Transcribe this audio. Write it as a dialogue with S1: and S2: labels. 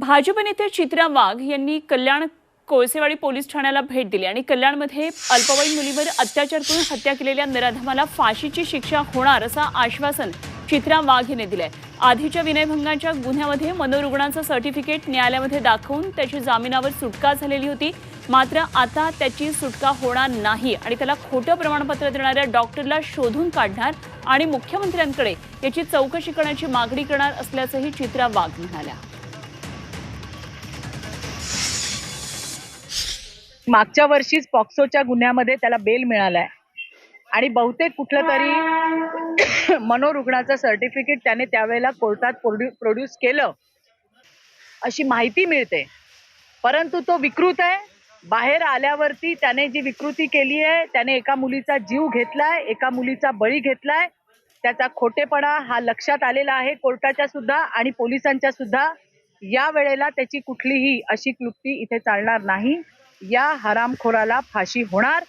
S1: भाजप नेते चित्रा वाघ यांनी कल्याण कोळसेवाडी पोलीस ठाण्याला भेट दिली आणि कल्याणमध्ये अल्पवयीन मुलीवर अत्याचार करून हत्या केलेल्या नराधमाला फाशीची शिक्षा होणार असं आश्वासन चित्रा वाघ यांनी दिलंय. आधीच्या विनयभंगाच्या गुन्ह्यामध्ये मनोरुग्णाचं सर्टिफिकेट न्यायालयामध्ये दाखवून त्याची जामिनावर सुटका झालेली होती. मात्र आता त्याची सुटका होणार नाही आणि त्याला खोटं प्रमाणपत्र देणाऱ्या डॉक्टरला शोधून काढणार आणि मुख्यमंत्र्यांकडे याची चौकशी करण्याची मागणी करणार असल्याचंही चित्रा वाघ म्हणाल्या.
S2: मागच्या वर्षीच पॉक्सोच्या गुन्ह्यामध्ये त्याला बेल मिळालाय. आणि बहुतेक कुठलं तरी मनोरुग्णाचं सर्टिफिकेट त्याने त्यावेळेला कोर्टात प्रोड्यूस केलं अशी माहिती मिळते. परंतु तो विकृत आहे. बाहेर आल्यावरती त्याने जी विकृती केली आहे त्याने एका मुलीचा जीव घेतलाय एका मुलीचा बळी घेतलाय. त्याचा खोटेपणा हा लक्षात आलेला आहे कोर्टाच्या सुद्धा आणि पोलिसांच्या सुद्धा. या वेळेला त्याची कुठलीही अशी क्लुप्ती इथे चालणार नाही. या हरामखोराला फाशी होणार.